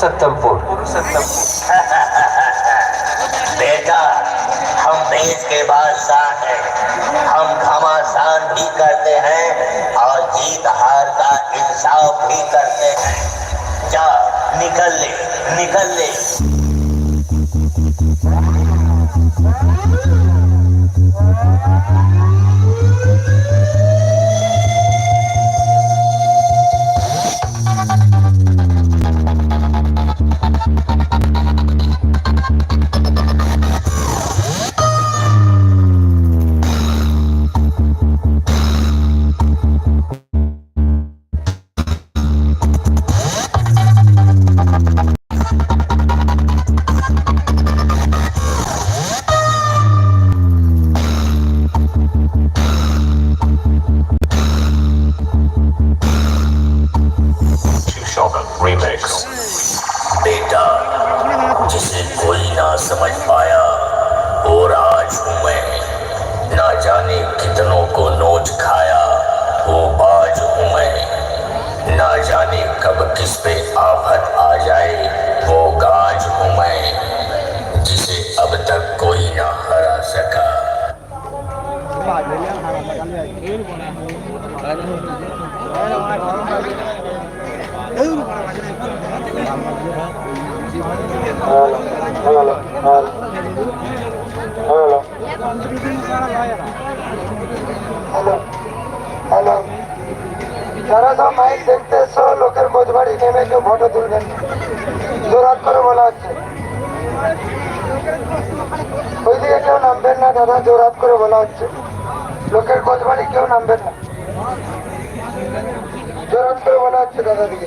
पुरुषोत्तमपुर बेटा, हम देश के बादशाह हैं। हम घमासान भी करते हैं और जीत हार का इंसाफ भी करते हैं। जा, निकल ले निकल ले। Shogun बेटा, जिसे कोई ना समझ पाया और आज हूँ मैं। ना जाने कितनों को नोच खाया, वो बाज हूँ मैं। ना जाने कब किस पे आफत आ जाए, वो गाज हूँ मैं, जिसे अब तक कोई ना हरा सका। হ্যালো হ্যালো যারা সব মাইক দেখতে এসো লোকের কোচবাড়ি নেমে কেউ ফটো তুলবেন জোরাত করে বলা হচ্ছে ওইদিকে কেউ নামবেন না দাদা জোরাত করে বলা হচ্ছে লোকের কোচবাড়ি কেউ নামবেন না জোরাত করে বলা হচ্ছে দাদা দিকে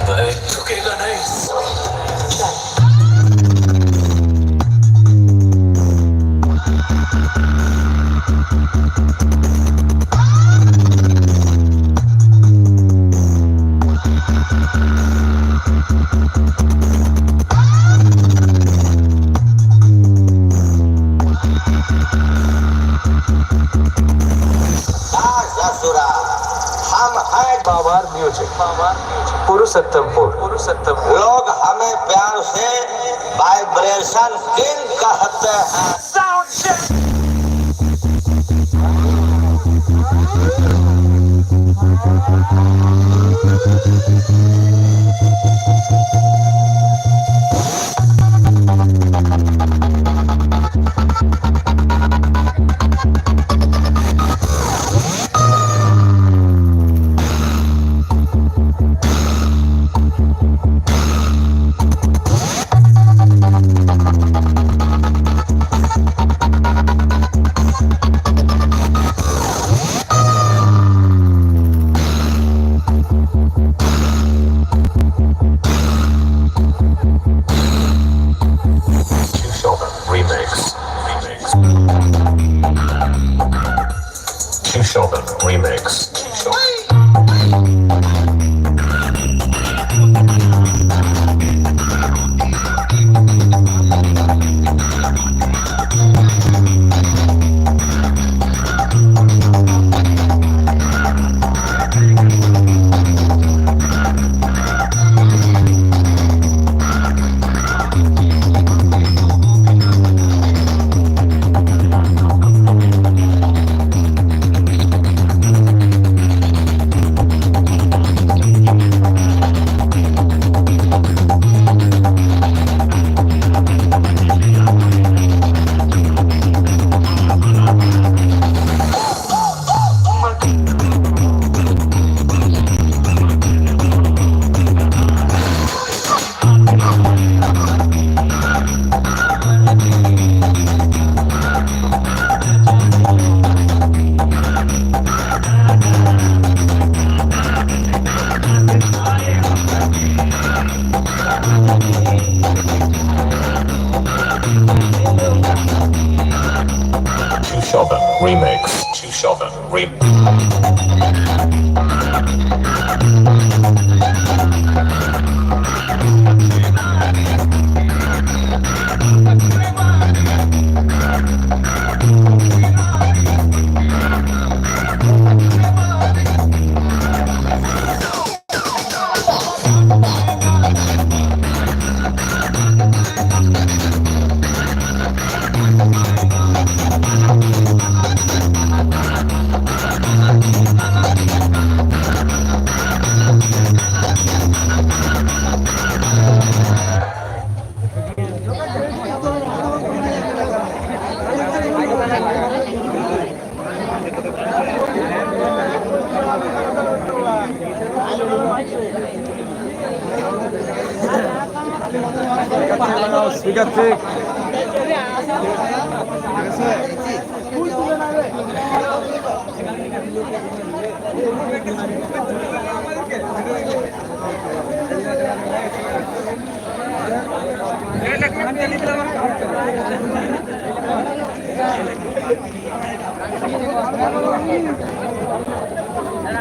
झुकेगा नहीं ससुरा हम हैं power music power music Purushottampur. Purushottampur लोग हमें प्यार से वाइब्रेशन किंग कहते हैं? Sheldon Remix. আছে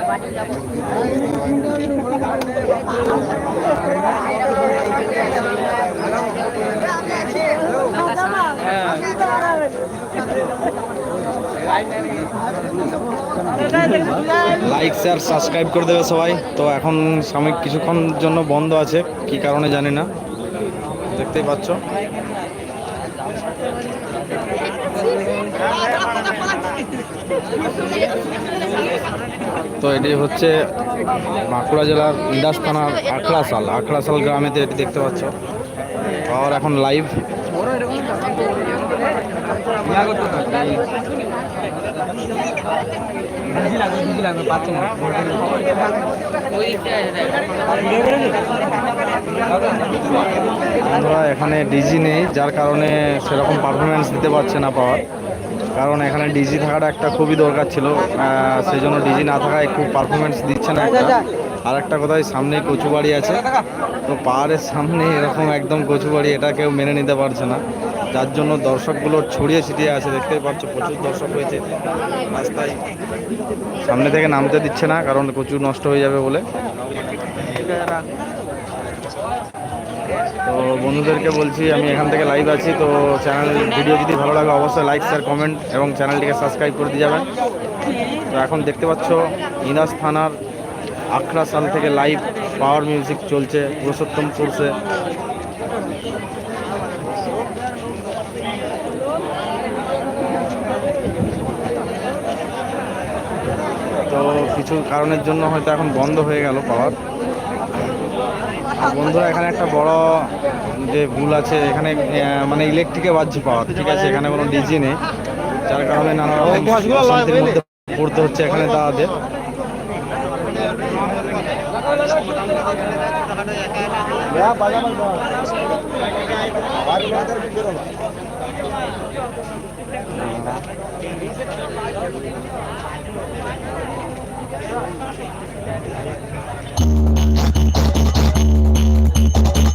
বাড়ি যাব। লাইক শেয়ার সাবস্ক্রাইব করে দেবে সবাই। তো এখন সাময়িক কিছুক্ষণ জন্য বন্ধ আছে, কি কারণে জানি না। দেখতেই পাচ্ছ। তো এটি হচ্ছে বাঁকুড়া জেলার ইন্দাস থানার আখড়াশাল। আখড়াশাল গ্রামেতে এটি দেখতে পাচ্ছ। পাওয়ার এখন লাইভ বন্ধুরা এখানে ডিজি নেই, যার কারণে সেরকম পারফরমেন্স দিতে পারছে না পাওয়ার। কারণ এখানে ডিজি থাকাটা একটা খুবই দরকার ছিল। সেই জন্য ডিজি না থাকায় খুব পারফরমেন্স দিচ্ছে না আর একটা কথাই সামনে কচুবাড়ি আছে। তো পাহাড়ের সামনে এরকম একদম কচুবাড়ি, এটা কেউ মেনে নিতে পারছে না। যার জন্য দর্শকগুলো ছড়িয়ে ছিটিয়ে আছে। দেখতে পাচ্ছ, প্রচুর দর্শক হয়েছে রাস্তায়। সামনে থেকে নামতে দিচ্ছে না, কারণ কচু নষ্ট হয়ে যাবে বলে। তো বন্ধুদেরকে বলছি, আমি এখান থেকে লাইভ আছি, তো চ্যানেল ভিডিও যদি ভালো লাগে, অবশ্যই লাইক শেয়ার কমেন্ট এবং চ্যানেলটিকে সাবস্ক্রাইব করে দিয়ে যাবেন। তো এখন দেখতে পাচ্ছ, ইনাস থানার আখড়া সাল থেকে লাইভ পাওয়ার মিউজিক চলছে, পুরুষোত্তম ফোর্সে তো কিছু কারণের জন্য হয়তো এখন বন্ধ হয়ে গেল পাওয়ার। বন্ধুরা এখানে একটা বড় যে ভুল আছে এখানে মানে ইলেকট্রিকে বাজছে পাওয়ার ঠিক আছে? এখানে কোনো ডিজি নেই। যার কারণে নানা রকম অশান্তির মধ্যে পড়তে হচ্ছে এখানে দাদাদের Thank you.